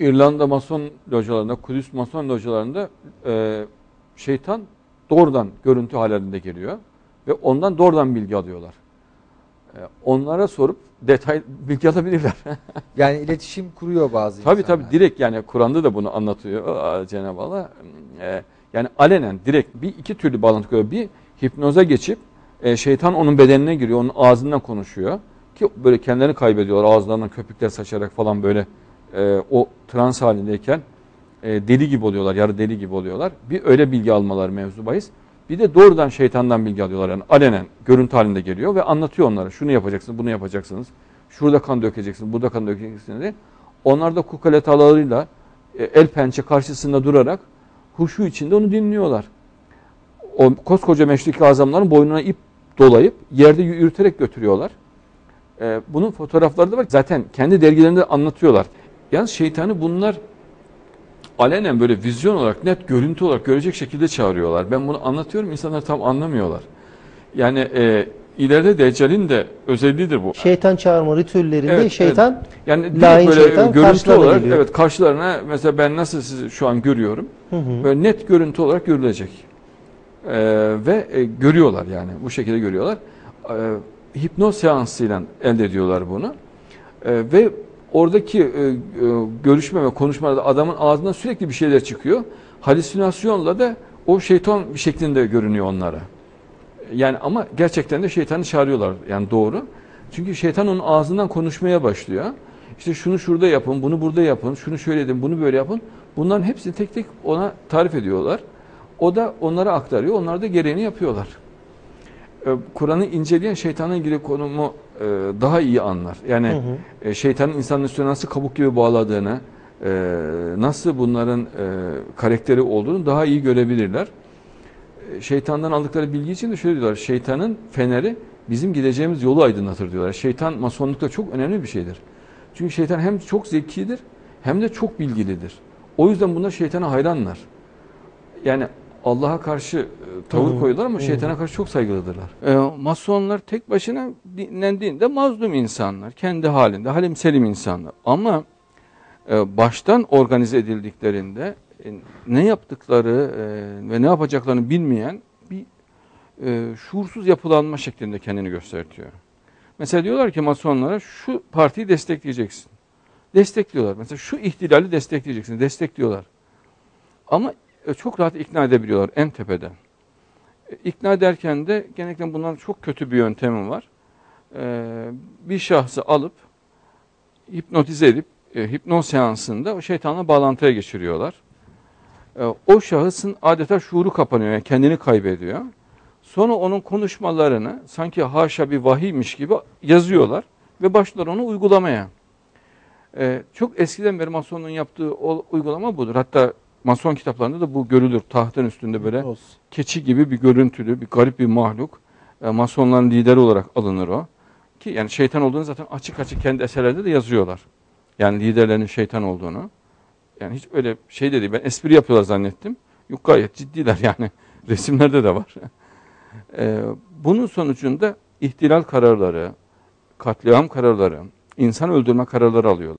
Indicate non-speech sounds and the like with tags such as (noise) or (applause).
İrlanda Mason localarında, Kudüs Mason localarında e, şeytan doğrudan görüntü halinde geliyor ve ondan doğrudan bilgi alıyorlar. E, onlara sorup detay bilgi alabilirler. (laughs) Yani iletişim kuruyor bazı tabii insanlar. tabii direkt yani Kur'an'da da bunu anlatıyor Cenab-ı Allah. E, yani alenen direkt bir iki türlü bağlantı kuruyor. Bir hipnoza geçip e, şeytan onun bedenine giriyor, onun ağzından konuşuyor ki böyle kendilerini kaybediyorlar ağızlarından köpükler saçarak falan böyle e, o trans halindeyken e, deli gibi oluyorlar, yarı deli gibi oluyorlar. Bir öyle bilgi almaları mevzu bahis. Bir de doğrudan şeytandan bilgi alıyorlar. Yani alenen görüntü halinde geliyor ve anlatıyor onlara. Şunu yapacaksınız, bunu yapacaksınız. Şurada kan dökeceksiniz, burada kan dökeceksiniz diye. Onlar da kukaletalarıyla e, el pençe karşısında durarak huşu içinde onu dinliyorlar. O koskoca meşrikli azamların boynuna ip dolayıp yerde yürüterek götürüyorlar. E, bunun fotoğrafları da var. Zaten kendi dergilerinde anlatıyorlar. Yalnız şeytanı bunlar alenen böyle vizyon olarak, net görüntü olarak görecek şekilde çağırıyorlar. Ben bunu anlatıyorum, insanlar tam anlamıyorlar. Yani e, ileride Deccal'in de özelliğidir bu. Şeytan çağırma ritüellerinde Evet, şeytan Yani direkt Lain böyle şeytan görüntü olarak, geliyor. evet karşılarına mesela ben nasıl sizi şu an görüyorum, Hı hı. böyle net görüntü olarak görülecek. E, ve e, görüyorlar yani bu şekilde görüyorlar. E, hipnoz seansıyla elde ediyorlar bunu. E, ve oradaki e, e, görüşme ve konuşmalarda adamın ağzından sürekli bir şeyler çıkıyor. Halüsinasyonla da o şeytan şeklinde görünüyor onlara. Yani ama gerçekten de şeytanı çağırıyorlar yani doğru. Çünkü şeytan onun ağzından konuşmaya başlıyor. İşte şunu şurada yapın, bunu burada yapın, şunu şöyle edin, bunu böyle yapın. Bunların hepsini tek tek ona tarif ediyorlar. O da onlara aktarıyor, onlar da gereğini yapıyorlar. Ee, Kur'an'ı inceleyen şeytanla ilgili konumu e, daha iyi anlar. Yani Hı hı. e, şeytanın insanın üstüne nasıl kabuk gibi bağladığını, e, nasıl bunların e, karakteri olduğunu daha iyi görebilirler. E, Şeytandan aldıkları bilgi için de şöyle diyorlar. Şeytanın feneri bizim gideceğimiz yolu aydınlatır diyorlar. Şeytan masonlukta çok önemli bir şeydir. Çünkü şeytan hem çok zekidir hem de çok bilgilidir. O yüzden bunlar şeytana hayranlar. Yani Allah'a karşı tavır Hı, koyuyorlar ama şeytana karşı çok saygılıdırlar. E, masonlar tek başına dinlendiğinde mazlum insanlar, kendi halinde halim selim insanlar. Ama e, baştan organize edildiklerinde e, ne yaptıkları e, ve ne yapacaklarını bilmeyen bir e, şuursuz yapılanma şeklinde kendini gösteriyor. Mesela diyorlar ki masonlara şu partiyi destekleyeceksin. Destekliyorlar. Mesela şu ihtilali destekleyeceksin. Destekliyorlar. Ama e, çok rahat ikna edebiliyorlar en tepeden. İkna ederken de genellikle bundan çok kötü bir yöntemi var. E, bir şahsı alıp hipnotize edip e, hipnoz seansında o şeytanla bağlantıya geçiriyorlar. E, o şahısın adeta şuuru kapanıyor, yani kendini kaybediyor. Sonra onun konuşmalarını sanki haşa bir vahiymiş gibi yazıyorlar ve başlar onu uygulamaya. E, çok eskiden beri Mason'un yaptığı o uygulama budur. Hatta Mason kitaplarında da bu görülür. Tahtın üstünde böyle Olsun. keçi gibi bir görüntülü, bir garip bir mahluk. E, Masonların lideri olarak alınır o. Ki yani şeytan olduğunu zaten açık açık kendi eserlerinde de yazıyorlar. Yani liderlerinin şeytan olduğunu. Yani hiç öyle şey de değil. Ben espri yapıyorlar zannettim. Yok gayet ciddiler (laughs) yani. Resimlerde de var. E, bunun sonucunda ihtilal kararları, katliam kararları, insan öldürme kararları alıyorlar.